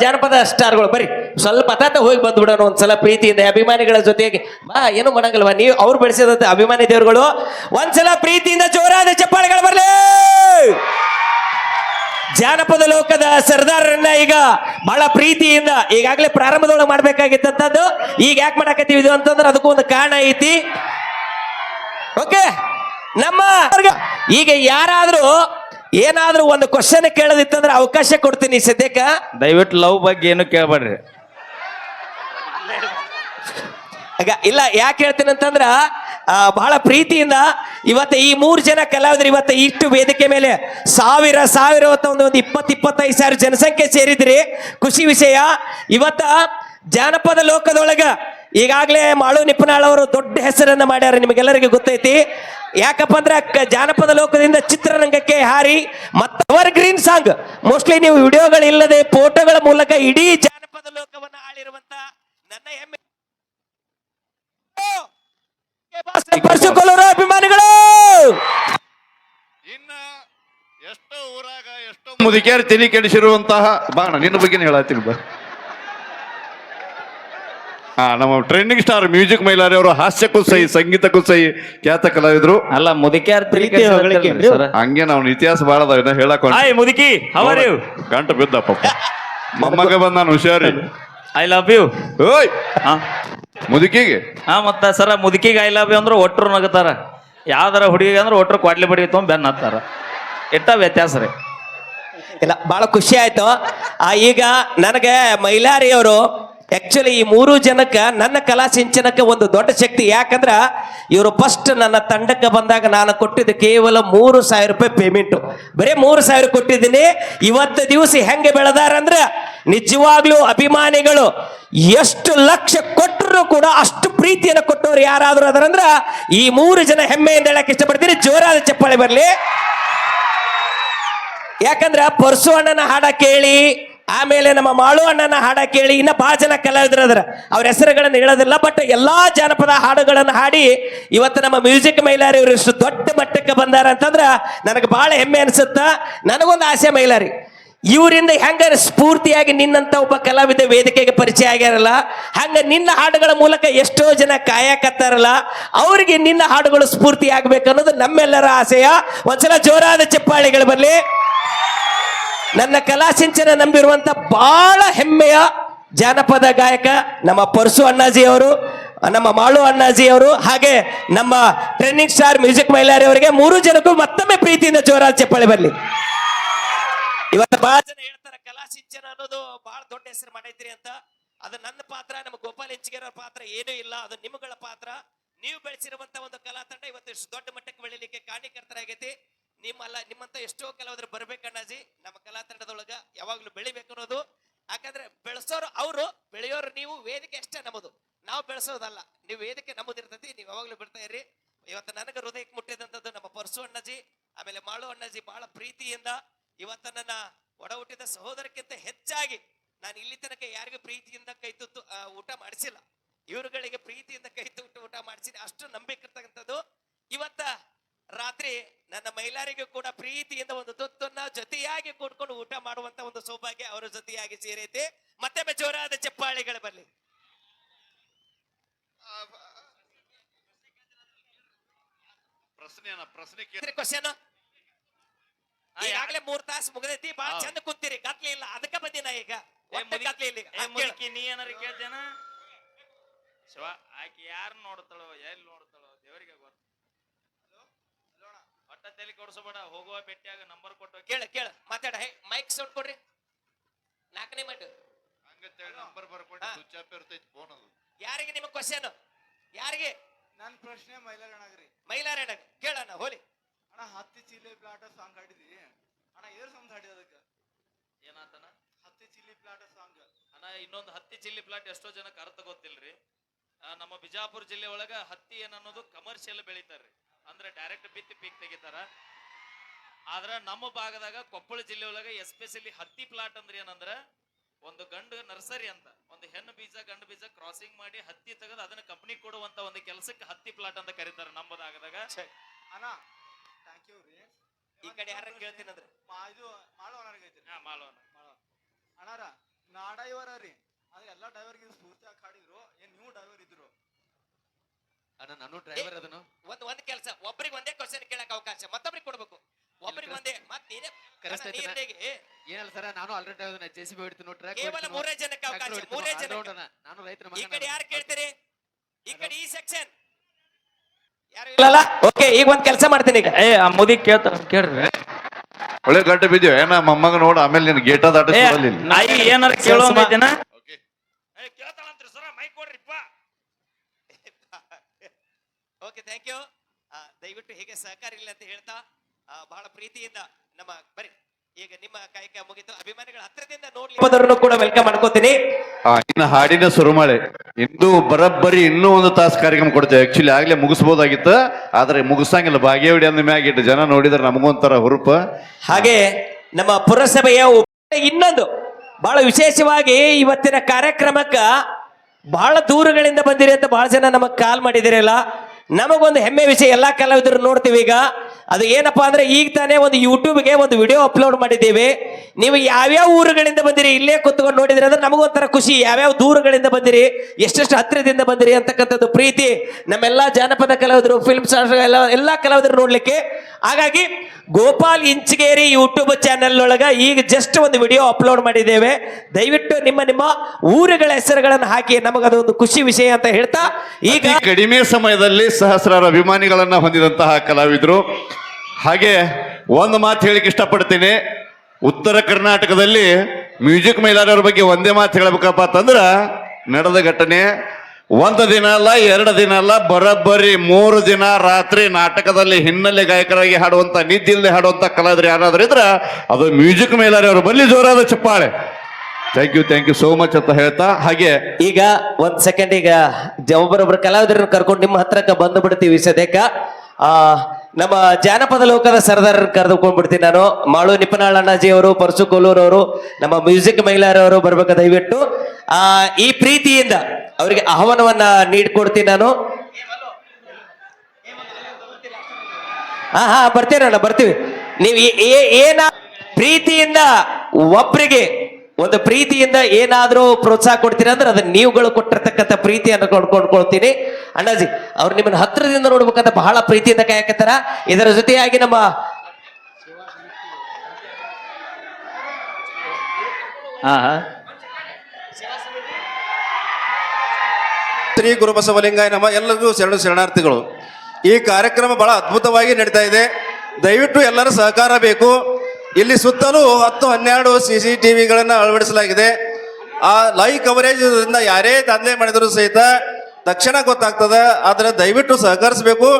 ಜಾನಪದ ಸ್ಟಾರ್ಗಳು. ಬರ್ರಿ ಸ್ವಲ್ಪ ತಾತ ಹೋಗಿ ಬಂದ್ಬಿಡೋಣ ಒಂದ್ಸಲ ಪ್ರೀತಿಯಿಂದ ಅಭಿಮಾನಿಗಳ ಜೊತೆಗೆ. ಬಾ, ಏನು ಮಾಡಂಗಲ್ವಾ? ನೀವು ಅವ್ರು ಬೆಳೆಸಿದಂತ ಅಭಿಮಾನಿ ದೇವರುಗಳು. ಒಂದ್ಸಲ ಪ್ರೀತಿಯಿಂದ ಜೋರಾದ ಚಪ್ಪಾಳೆಗಳು ಬರ್ಲಿ! ಜಾನಪದ ಲೋಕದ ಸರ್ದಾರರನ್ನ ಈಗ ಬಹಳ ಪ್ರೀತಿಯಿಂದ ಈಗಾಗಲೇ ಪ್ರಾರಂಭದೊಳಗೆ ಮಾಡ್ಬೇಕಾಗಿತ್ತಂತದ್ದು ಈಗ ಯಾಕೆ ಮಾಡಕತ್ತೀವಿ ಇದು ಅಂತಂದ್ರೆ ಅದಕ್ಕೂ ಒಂದು ಕಾರಣ ಐತಿ. ಓಕೆ? ನಮ್ಮ ಈಗ ಯಾರಾದ್ರೂ ಏನಾದ್ರೂ ಒಂದು ಕ್ವಶನ್ ಕೇಳೋದಿತ್ತಂದ್ರೆ ಅವಕಾಶ ಕೊಡ್ತೀನಿ ಸದ್ಯಕ್ಕ ದಯವಿಟ್ಟು ಲವ್ ಬಗ್ಗೆ ಏನು ಕೇಳಬೇಡ್ರಿ. ಇಲ್ಲ ಯಾಕೆ ಹೇಳ್ತೀನಿ ಅಂತಂದ್ರ ಬಹಳ ಪ್ರೀತಿಯಿಂದ ಇವತ್ತು ಈ ಮೂರು ಜನ ಕಲಾವಿದರು ಇವತ್ತು ಇಷ್ಟು ವೇದಿಕೆ ಮೇಲೆ ಸಾವಿರ ಸಾವಿರ ಒಂದು ಒಂದು ಇಪ್ಪತ್ತು ಇಪ್ಪತ್ತೈದು ಸಾವಿರ ಜನಸಂಖ್ಯೆ ಸೇರಿದ್ರಿ. ಖುಷಿ ವಿಷಯ. ಇವತ್ತ ಜಾನಪದ ಲೋಕದೊಳಗ ಈಗಾಗಲೇ ಮಾಳು ನಿಪುಣಾಳ್ ಅವರು ದೊಡ್ಡ ಹೆಸರನ್ನ ಮಾಡ್ಯಾರ, ನಿಮಗೆಲ್ಲರಿಗೂ ಗೊತ್ತೈತಿ. ಯಾಕಪ್ಪ ಅಂದ್ರೆ ಜಾನಪದ ಲೋಕದಿಂದ ಚಿತ್ರರಂಗಕ್ಕೆ ಹಾರಿ ಮತ್ತವರ್ ಗ್ರೀನ್ ಸಾಂಗ್ ಮೋಸ್ಟ್ಲಿ ನೀವು ವಿಡಿಯೋಗಳಿಲ್ಲದೆ ಫೋಟೋಗಳ ಮೂಲಕ ಇಡೀ ಜಾನಪದ ಲೋಕವನ್ನ ಆಳಿರುವಂತ ನನ್ನ ಹೆಮ್ಮೆ. ಅಭಿಮಾನಿಗಳು! ಇನ್ನ ಎಷ್ಟೋ ಊರಾಗ ಎಷ್ಟೋ ಮುದುಕಿಯರು ತಿಳಿ ಕೆಡಿಸಿರುವಂತಹ ಬಾಣ, ನಿನ್ನ ಬಗ್ಗೆ ಹೇಳತ್ತೀನಿ ಬಾ. ಹಾ ನಮ್ಮ ಟ್ರೆಂಡಿಂಗ್ ಸ್ಟಾರ್ ಮ್ಯೂಸಿಕ್ ಮೈಲಾರಿ ಅವರು ಹಾಸ್ಯಕ್ಕೂ ಸಹಿ ಸಂಗೀತಕ್ಕೂ ಸಹಿ ಖ್ಯಾತ ಕಲಾವಿದ್ರು. ಅಲ್ಲ ಮುದುಕ್ಯಾರ ಪ್ರೀತಿ ಹೊಗಳಿಕೆ ಏನ್ರಿ? ಹಂಗೆ ನಾವು ಇತಿಹಾಸ ಬಾಳದ ಅದಾವ ಹೇಳಕ್ ಹಾಯ್ ಮುದುಕಿ ಯು ಗಂಟ ಬಿದ್ದ ಪಾಪ. ಮೊಮ್ಮಗ ಬಂದ ನಾನು ಹುಷಾರಿ ಐ ಲವ್ ಯು ಓಯ್! ಹಾ. ಮುದುಕಿಗೆ? ಹಾ ಮತ್ತ ಸರ ಮುದುಕಿಗೆ ಐ ಲವ್ ಯು ಅಂದ್ರೆ ಒಟ್ರು ನಗತಾರ. ಯಾವ್ದಾರ ಹುಡುಗಿಗೆ ಅಂದ್ರೆ ಒಟ್ರು ಕ್ವಾಡ್ಲಿ ಬಡಿ ತೊಗೊಂಡ್ ಬೆನ್ನ ಹತ್ತಾರ. ಎಟ್ಟ ವ್ಯತ್ಯಾಸ ರೀ? ಇಲ್ಲ ಬಹಳ ಖುಷಿ ಆಯ್ತು. ಆ, ಈಗ ನನಗೆ ಮೈಲಾರಿ ಅವರು ಆಕ್ಚುಲಿ ಈ ಮೂರು ಜನಕ್ಕೆ ನನ್ನ ಕಲಾ ಸಿಂಚನಕ್ಕೆ ಒಂದು ದೊಡ್ಡ ಶಕ್ತಿ. ಯಾಕಂದ್ರ ಇವರು ಫಸ್ಟ್ ನನ್ನ ತಂಡಕ್ಕೆ ಬಂದಾಗ ನಾನು ಕೊಟ್ಟಿದ್ದು ಕೇವಲ ಮೂರು ಸಾವಿರ ರೂಪಾಯಿ ಪೇಮೆಂಟು ಬರೀ ಮೂರು ಸಾವಿರ ಕೊಟ್ಟಿದ್ದೀನಿ. ಇವತ್ತು ದಿವಸ ಹೆಂಗೆ ಬೆಳೆದಾರಂದ್ರ ನಿಜವಾಗ್ಲೂ ಅಭಿಮಾನಿಗಳು ಎಷ್ಟು ಲಕ್ಷ ಕೊಟ್ಟರು ಕೂಡ ಅಷ್ಟು ಪ್ರೀತಿಯನ್ನು ಕೊಟ್ಟವ್ರು ಯಾರಾದರೂ ಅದರಂದ್ರ ಈ ಮೂರು ಜನ ಹೆಮ್ಮೆಯಿಂದ ಹೇಳಕ್ಕೆ ಇಷ್ಟಪಡ್ತೀನಿ. ಜೋರಾದ ಚಪ್ಪಾಳೆ ಬರಲಿ. ಯಾಕಂದ್ರೆ ಪರಸು ಅಣ್ಣನ ಹಾಡ ಕೇಳಿ ಆಮೇಲೆ ನಮ್ಮ ಮಾಳು ಅಣ್ಣನ ಹಾಡ ಕೇಳಿ ಇನ್ನ ಬಹಳ ಜನ ಅದರ ಅವ್ರ ಹೆಸರುಗಳನ್ನು ಹೇಳೋದಿಲ್ಲ ಬಟ್ ಎಲ್ಲಾ ಜಾನಪದ ಹಾಡುಗಳನ್ನು ಹಾಡಿ ಇವತ್ತು ನಮ್ಮ ಮ್ಯೂಸಿಕ್ ಮೈಲಾರಿ ಇವರು ಇಷ್ಟು ದೊಡ್ಡ ಮಟ್ಟಕ್ಕೆ ಬಂದಾರ ಅಂತಂದ್ರ ನನಗೆ ಬಹಳ ಹೆಮ್ಮೆ ಅನ್ಸುತ್ತ. ನನಗೊಂದು ಆಸೆ ಮೈಲಾರಿ, ಇವರಿಂದ ಹೆಂಗ ಸ್ಫೂರ್ತಿಯಾಗಿ ನಿನ್ನಂತ ಒಬ್ಬ ಕಲಾವಿದ ವೇದಿಕೆಗೆ ಪರಿಚಯ ಆಗ್ಯಾರಲ್ಲ, ಹಂಗ ನಿನ್ನ ಹಾಡುಗಳ ಮೂಲಕ ಎಷ್ಟೋ ಜನ ಕಾಯಕತ್ತಾರಲ್ಲ, ಅವರಿಗೆ ನಿನ್ನ ಹಾಡುಗಳು ಸ್ಫೂರ್ತಿ ಆಗ್ಬೇಕು ಅನ್ನೋದು ನಮ್ಮೆಲ್ಲರ ಆಸೆಯ. ಒಂದ್ಸಲ ಜೋರಾದ ಚಪ್ಪಾಳಿಗಳು ಬರಲಿ. ನನ್ನ ಕಲಾಸಿಂಚನ ನಂಬಿರುವಂತ ಬಹಳ ಹೆಮ್ಮೆಯ ಜಾನಪದ ಗಾಯಕ ನಮ್ಮ ಪರಸು ಅಣ್ಣಾಜಿ ಅವರು ನಮ್ಮ ಮಾಳು ಅಣ್ಣಾಜಿ ಅವರು ಹಾಗೆ ನಮ್ಮ ಟ್ರೆಂಡಿಂಗ್ ಸ್ಟಾರ್ ಮ್ಯೂಸಿಕ್ ಮೈಲಾರಿ ಅವರಿಗೆ ಮೂರು ಜನಕ್ಕೂ ಮತ್ತೊಮ್ಮೆ ಪ್ರೀತಿಯಿಂದ ಜೋರಾಜ್ ಚಪ್ಪಾಳೆ ಬರಲಿ ಇವತ್ತು ಬಹಳ ಜನ ಹೇಳ್ತಾರೆ, ಕಲಾ ಸಿಂಚನ ಅನ್ನೋದು ಬಹಳ ದೊಡ್ಡ ಹೆಸರು ಮಾಡೈತ್ರಿ ಅಂತ. ಅದು ನನ್ನ ಪಾತ್ರ, ನಮ್ಮ ಗೋಪಾಲ್ ಹೆಂಚಿಗೆರ ಪಾತ್ರ ಏನೂ ಇಲ್ಲ, ಅದು ನಿಮ್ಗಳ ಪಾತ್ರ. ನೀವು ಬೆಳೆಸಿರುವಂತ ಒಂದು ಕಲಾ ತಂಡ ಇವತ್ತು ಇಷ್ಟು ದೊಡ್ಡ ಮಟ್ಟಕ್ಕೆ ಬೆಳಿಲಿಕ್ಕೆ ಕಾರಣೀಕರ್ತರಾಗೈತಿ ನಿಮ್ಮಲ್ಲ, ನಿಮ್ಮಂತ ಎಷ್ಟೋ ಕೆಲವರು ಬರ್ಬೇಕಣ್ಣಾಜಿ ನಮ್ಮ ಕಲಾ ತಂಡದೊಳಗ ಯಾವಾಗ್ಲೂ ಬೆಳಿಬೇಕು ಅನ್ನೋದು. ಯಾಕಂದ್ರೆ ಬೆಳೆಸೋರು ಅವರು, ಬೆಳೆಯೋರು ನೀವು, ವೇದಿಕೆ ಅಷ್ಟೇ ನಮ್ಮದು. ನಾವು ಬೆಳೆಸೋದಲ್ಲ. ನೀವು ವೇದಿಕೆ ನಮ್ಮದಿರ್ತೈತಿ ನೀವು ಯಾವಾಗ್ಲೂ ಬಿಡ್ತಾ ಇರಿ. ಇವತ್ತು ನನಗೆ ಹೃದಯಕ್ಕೆ ಮುಟ್ಟಿದಂಥದ್ದು ನಮ್ಮ ಪರಸು ಅಣ್ಣಾಜಿ, ಆಮೇಲೆ ಮಾಳು ಅಣ್ಣಾಜಿ ಬಹಳ ಪ್ರೀತಿಯಿಂದ ಇವತ್ತ ನನ್ನ ಒಡ ಹುಟ್ಟಿದ ಸಹೋದರಕ್ಕಿಂತ ಹೆಚ್ಚಾಗಿ ನಾನು ಇಲ್ಲಿ ತನಕ ಯಾರಿಗೂ ಪ್ರೀತಿಯಿಂದ ಕೈ ತುತ್ತು ಊಟ ಮಾಡಿಸಿಲ್ಲ. ಇವರುಗಳಿಗೆ ಪ್ರೀತಿಯಿಂದ ಕೈ ತುಟ್ಟು ಊಟ ಮಾಡಿಸಿ ಅಷ್ಟು ನಂಬಿಕೆ ಇರ್ತಕ್ಕಂಥದ್ದು. ಇವತ್ತ ರಾತ್ರಿ ನನ್ನ ಮಹಿಳೆಯರಿಗೂ ಕೂಡ ಪ್ರೀತಿಯಿಂದ ಒಂದು ತುತ್ತನ್ನ ಜೊತೆಯಾಗಿ ಕೂಡ್ಕೊಂಡು ಊಟ ಮಾಡುವಂತ ಒಂದು ಸೌಭಾಗ್ಯ ಅವರ ಜೊತೆಯಾಗಿ ಸೇರೈತೆ. ಮತ್ತೆ ಜೋರಾದ ಚಪ್ಪಾಳಿಗಳು ಬರ್ಲಿ ಪ್ರಶ್ನೆ ಪ್ರಶ್ನೆ ಕ್ವಶನ್ ಈಗಾಗಲೇ ಮೂರ್ ತಾಸು ಮುಗಿದೈತಿ ಬಹಳ ಚಂದ ಕುಂತೀರಿ ಕತ್ಲಿ ಇಲ್ಲ ಅದಕ್ಕ ಬಂದಿನ ಈಗ? ಕತ್ಲಿ ಇಲ್ಲ ನೀ ಏನಾರ ಕೇಳ್ತೇನ? ಶಿವ ಆಕೆ ಯಾರು ನೋಡ್ತಾಳೋ ಎಲ್ಲಿ ನೋಡ್ತಾಳೋ ದೇವರಿಗೆ ಗೊತ್ತ. ಒಟ್ಟ ತಲೆ ಕೊಡ್ಸಬೇಡ ಹೋಗುವ ಬೆಟ್ಟಿಯಾಗ ನಂಬರ್ ಕೊಟ್ಟು. ಕೇಳ ಕೇಳ ಮಾತಾಡ ಹೇ ಮೈಕ್ ಸೌಂಡ್ ಕೊಡ್ರಿ. ನಾಲ್ಕನೇ ಹಂಗಂತೇಳಿ ನಂಬರ್ ಬರ್ಕೊಂಡು ಹಾ. ಸ್ವಿಚ್ ಆಫ್ ಇರ್ತೈತಿ ಫೋನ್ ಅದು. ಯಾರಿಗೆ ನಿಮ್ಮ ಕ್ವಶನ್ ಯಾರಿಗೆ? ನನ್ನ ಪ್ರಶ್ನೆ ಮೈಲಾರಣ್ಣಗ್ರಿ. ಮೈಲಾರಣ್ಣ ಕೇಳಣ್ಣ ಹೋಲಿ. ಅಣ್ಣ ಹತ್ತಿ ಚಿಲ್ಲಿ ಪ್ಲಾಟ ಸಾಂಗ್ ಹಾಡಿದಿ ಅಣ್ಣ ಏರ್ ಸಾಂಗ್ ಹಾಡಿದ ಅದಕ್ಕೆ? ಏನಾತನ ಹತ್ತಿ ಚಿಲ್ಲಿ ಪ್ಲಾಟ ಸಾಂಗ್ ಅಣ್ಣ ಇನ್ನೊಂದು ಹತ್ತಿ ಚಿಲ್ಲಿ ಪ್ಲಾಟ್ ಎಷ್ಟೋ ಜನಕ್ಕೆ ಅರ್ಥ ಗೊತ್ತಿಲ್ರಿ. ಆ, ನಮ್ಮ ಬಿಜಾಪುರ ಜಿಲ್ಲೆ ಒಳಗ ಹತ್ತಿ ಏನನ್ನೋದು ಕಮರ್ಷಿಯಲ್ ಬೆಳಿತಾರ್ರಿ. ಅಂದ್ರೆ ಡೈರೆಕ್ಟ್ ಬಿತ್ತಿ ಪೀಕ್ ತೆಗಿತಾರ. ಆದ್ರ ನಮ್ಮ ಭಾಗದಾಗ ಕೊಪ್ಪಳ ಜಿಲ್ಲೆ ಒಳಗ ಎಸ್ಪೆಷಲಿ ಹತ್ತಿ ಪ್ಲಾಟ್ ಅಂದ್ರೆ ಏನಂದ್ರ ಒಂದು ಗಂಡು ನರ್ಸರಿ ಅಂತ ಒಂದು ಹೆಣ್ಣು ಬೀಜ ಗಂಡು ಬೀಜ ಕ್ರಾಸಿಂಗ್ ಮಾಡಿ ಹತ್ತಿ ತೆಗೆದು ಅದನ್ನ ಕಂಪನಿ ಕೊಡುವಂತ ಒಂದು ಕೆಲಸಕ್ಕೆ ಹತ್ತಿ ಪ್ಲಾಟ್ ಅಂತ ಕರೀತಾರೆ ನಮ್ಮ ಭಾಗದಾಗ. ಅಣ್ಣ ಥ್ಯಾಂಕ್ ಯು ರೀ. ಈ ಕಡೆ ಯಾರ ಕೇಳ್ತೀನಿ ಅಂದ್ರೆ? ಮಾ- ಇದು ಐತಿ ಹಾ, ಅಣ್ಣಾರ ಡ್ರೈವರ್ ರೀ. ಅಂದ್ರೆ ಎಲ್ಲಾ ಡ್ರೈವರ್ಗೆ ಸ್ಫೂರ್ತಿ ಹಾಕಿ ಹಾಡಿದ್ರು ಏನ್ ನೀವು ಡ್ರೈವರ್ ಇದ್ರು? ಅಣ್ಣ ನಾನು ಡ್ರೈವರ್ ಅದನ್ನು ಒಂದ್ ಒಂದ್ ಕೆಲಸ ಒಬ್ರಿಗೆ ಒಂದೇ ಕ್ವಶನ್ ಕೇಳಕ್ ಅವಕಾಶ ಮತ್ತೊಬ್ರಿಗೆ ಕೊಡ್ಬೇಕು ಒಬ್ರಿಗೆ ಒಂದೇ ಮತ್ ನೀನೇ ಕರೆಸ್ತೈತೆ ನಾ- ನೀರ್ನಾಗೆ ಏನಲ್ಲ ಸರ ನಾನು ಆಲ್ರೆಡಿ ಅದನ್ನ ಸಿ ಬಿ ಹೊಡಿತೀನಿ ಟ್ರ್ಯಾಕ್ ಕೇವಲ ಮೂರೇ ಜನಕ್ಕೆ ಅವಕಾಶ ಮೂರೇ ಜನ ನಾನು ರೈತರ ಈ ಮಗ ಕಡೆ ಯಾರು ಕೇಳ್ತೀರಿ? ಈ ಕಡೆ ಈ ಸೆಕ್ಷನ್ ಯಾರು ಇಲ್ಲಲ್ಲ ಓಕೆ ಈಗ ಒಂದ್ ಕೆಲಸ ಮಾಡ್ತೀನಿ ಈಗ. ಏ ಆ ಮುದಿ ಕೇಳ್ತಾರ ಕೇಳ್ರಿ. ಒಳ್ಳೆ ಗಂಟೆ ಬಿದ್ದೀವಿ ಏನ ಮೊಮ್ಮಗ ನೋಡು ಆಮೇಲೆ ನಿನ್ ಗೇಟ ಏ ದಾಟಿಸ್ಕೊಳ್ಳಿ ನಾಯಿ ಏನಾರ ಕೇಳೋಂಗೈತೇನ ಕೇಳ್ತಾಳಂತ್ರಿ ಸರ ಮೈಕ್ ಕೊಡ್ರಿಪ್ಪ ಓಕೆ ಥ್ಯಾಂಕ್ ಯು ದಯವಿಟ್ಟು ಹೀಗೆ ಸಹಕಾರ ಇಲ್ಲ ಅಂತ ಹೇಳ್ತಾ ಆ, ಬಹಳ ಪ್ರೀತಿಯಿಂದ ನಮ್ಮ ಬರಿ ಈಗ ನಿಮ್ಮ ಕಾಯಕ ಮುಗಿತು. ಅಭಿಮಾನಿಗಳ ಹತ್ರದಿಂದ ನೋಡ್ಲಿ. ಕೂಡ ವೆಲ್ಕಮ್ ಮಾಡ್ಕೋತೀನಿ. ಆ, ಇನ್ನು ಹಾಡಿನ ಸುರುಮಳೆ. ಇಂದು ಬರಬ್ಬರಿ ಇನ್ನೂ ಒಂದು ತಾಸು ಕಾರ್ಯಕ್ರಮ ಕೊಡ್ತೇವೆ. ಆಕ್ಚುಲಿ ಆಗ್ಲೇ ಮುಗಿಸ್ಬೋದಾಗಿತ್ತು ಆದ್ರೆ ಮುಗಿಸಂಗಿಲ್ಲ ಭಾಗ್ಯವಡಿ ಅಂದ ಮ್ಯಾಗ ಇಟ್ಟು ಜನ ನೋಡಿದ್ರೆ ನಮಗೊಂಥರ ಹುರುಪ. ಹಾಗೆ ನಮ್ಮ ಪುರಸಭೆಯ ಇನ್ನೊಂದು ಬಹಳ ವಿಶೇಷವಾಗಿ ಇವತ್ತಿನ ಕಾರ್ಯಕ್ರಮಕ್ಕ ಬಹಳ ದೂರಗಳಿಂದ ಬಂದಿರಿ ಅಂತ ಬಹಳ ಜನ ನಮಗ್ ಕಾಲ್ ಮಾಡಿದಿರಲ್ಲ. ನಮಗೊಂದು ಹೆಮ್ಮೆ ವಿಷಯ ಎಲ್ಲಾ ಕಲಾವಿದರು ನೋಡ್ತೀವಿ ಈಗ. ಅದು ಏನಪ್ಪಾ ಅಂದ್ರೆ ಈಗ ತಾನೇ ಒಂದು ಯೂಟ್ಯೂಬ್ಗೆ ಒಂದು ವಿಡಿಯೋ ಅಪ್ಲೋಡ್ ಮಾಡಿದ್ದೀವಿ. ನೀವು ಯಾವ್ಯಾವ ಊರುಗಳಿಂದ ಬಂದಿರಿ, ಇಲ್ಲೇ ಕುತ್ಕೊಂಡು ನೋಡಿದ್ರಿ ಅಂದ್ರೆ ನಮಗೂ ಒಂಥರ ಖುಷಿ. ಯಾವ್ಯಾವ ದೂರಗಳಿಂದ ಬಂದಿರಿ, ಎಷ್ಟೆಷ್ಟು ಹತ್ತಿರದಿಂದ ಬಂದಿರಿ ಅಂತಕ್ಕಂಥದ್ದು ಪ್ರೀತಿ. ನಮ್ಮೆಲ್ಲ ಜಾನಪದ ಕಲಾವಿದರು ಫಿಲ್ಮ್ ಸ್ಟಾರ್ ಎಲ್ಲ ಎಲ್ಲ ಕಲಾವಿದರು ನೋಡ್ಲಿಕ್ಕೆ ಹಾಗಾಗಿ ಗೋಪಾಲ್ ಇಂಚಗೇರಿ ಯೂಟ್ಯೂಬ್ ಚಾನೆಲ್ ಒಳಗ ಈಗ ಜಸ್ಟ್ ಒಂದು ವಿಡಿಯೋ ಅಪ್ಲೋಡ್ ಮಾಡಿದ್ದೇವೆ. ದಯವಿಟ್ಟು ನಿಮ್ಮ ನಿಮ್ಮ ಊರುಗಳ ಹೆಸರುಗಳನ್ನು ಹಾಕಿ ನಮಗದೊಂದು ಖುಷಿ ವಿಷಯ ಅಂತ ಹೇಳ್ತಾ ಈಗ ಕಡಿಮೆ ಸಮಯದಲ್ಲಿ ಸಹಸ್ರಾರು ಅಭಿಮಾನಿಗಳನ್ನ ಹೊಂದಿದಂತಹ ಕಲಾವಿದರು. ಹಾಗೆ ಒಂದು ಮಾತು ಹೇಳಿಕ್ ಇಷ್ಟಪಡ್ತೀನಿ. ಉತ್ತರ ಕರ್ನಾಟಕದಲ್ಲಿ ಮ್ಯೂಸಿಕ್ ಮೈಲಾರವ್ರ ಬಗ್ಗೆ ಒಂದೇ ಮಾತು ಹೇಳಬೇಕಪ್ಪ ಅಂತಂದ್ರೆ, ನಡೆದ ಘಟನೆ ಒಂದು ದಿನ ಅಲ್ಲ, ಎರಡು ದಿನ ಅಲ್ಲ, ಬರೋಬ್ಬರಿ ಮೂರು ದಿನ ರಾತ್ರಿ ನಾಟಕದಲ್ಲಿ ಹಿನ್ನೆಲೆ ಗಾಯಕರಾಗಿ ಹಾಡುವಂತ, ನಿದ್ದಿಲ್ಲದೆ ಹಾಡುವಂತ ಕಲಾವಿದರು ಯಾರಾದ್ರೂ ಇದ್ರ ಅದು ಮ್ಯೂಸಿಕ್ ಮೈಲಾರವ್ರ ಬಲ್ಲಿ ಜೋರಾದ ಚಪ್ಪಾಳೆ. Thank you thank you so much ಅಂತ ಹೇಳ್ತಾ, ಹಾಗೆ ಈಗ ಒಂದ್ ಸೆಕೆಂಡ್ ಈಗ ಒಬ್ಬರೊಬ್ಬರು ಕಲಾವಿದರನ್ನ ಕರ್ಕೊಂಡು ನಿಮ್ಮ ಹತ್ರಕ್ಕೆ ಬಂದು ಬಿಡ್ತೀವಿ ಸದ್ಯಕ್ಕ. ಆ, ನಮ್ಮ ಜಾನಪದ ಲೋಕದ ಸರ್ದಾರನ್ನ ಕರೆದುಕೊಂಡ್ ಬಿಡ್ತೀನಿ ನಾನು. ಮಾಳು ನಿಪನಾಳ್ ಅಣ್ಣಾಜಿ ಅವರು ಪರಸು ಕೋಲೂರ್ ಅವರು ನಮ್ಮ ಮ್ಯೂಸಿಕ್ ಮಹಿಳೆಯರವರು ಬರ್ಬೇಕು ದಯವಿಟ್ಟು. ಆ, ಈ ಪ್ರೀತಿಯಿಂದ ಅವರಿಗೆ ಆಹ್ವಾನವನ್ನ ನೀಡ್ಕೊಡ್ತೀನಿ ನಾನು. ಹಾ ಹಾ ಅಣ್ಣ ಬರ್ತೀವಿ. ನೀವು ಏನ ಪ್ರೀತಿಯಿಂದ ಒಬ್ರಿಗೆ, ಒಂದು ಪ್ರೀತಿಯಿಂದ ಏನಾದರೂ ಪ್ರೋತ್ಸಾಹ ಕೊಡ್ತೀರ ಅಂದ್ರೆ ಅದನ್ನ ನೀವುಗಳು ಕೊಟ್ಟಿರ್ತಕ್ಕಂಥ ಪ್ರೀತಿಯನ್ನು ಕೊಂಡ್ಕೊಂಡ್ಕೊಳ್ತೀನಿ ಅಣ್ಣಾಜಿ, ಅವ್ರು ನಿಮ್ಮನ್ನ ಹತ್ರದಿಂದ ನೋಡ್ಬೇಕಂತ ಬಹಳ ಪ್ರೀತಿಯಿಂದ ಕಾಯಕತ್ತಾರ. ಇದರ ಜೊತೆಯಾಗಿ ನಮ್ಮ ಹಾ ಹಾ. ಶ್ರೀ ಗುರುಬಸವಲಿಂಗಾಯ ನಮ್ಮ ಎಲ್ಲರಿಗೂ ಶರಣ ಶರಣಾರ್ಥಿಗಳು. ಈ ಕಾರ್ಯಕ್ರಮ ಬಹಳ ಅದ್ಭುತವಾಗಿ ನಡೀತಾ ಇದೆ. ದಯವಿಟ್ಟು ಎಲ್ಲರ ಸಹಕಾರ ಬೇಕು. ಇಲ್ಲಿ ಸುತ್ತಲೂ ಹತ್ತು, ಹನ್ನೆರಡು ಸಿ ಸಿ ಟಿ ವಿಗಳನ್ನು ಅಳವಡಿಸಲಾಗಿದೆ. ಆ ಲೈವ್ ಕವರೇಜ್ ಯಾರೇ ತಂದೆ ಮಾಡಿದರೂ ಸಹಿತ ತಕ್ಷಣ ಗೊತ್ತಾಗ್ತದೆ. ಆದರೆ ದಯವಿಟ್ಟು ಸಹಕರಿಸಬೇಕು.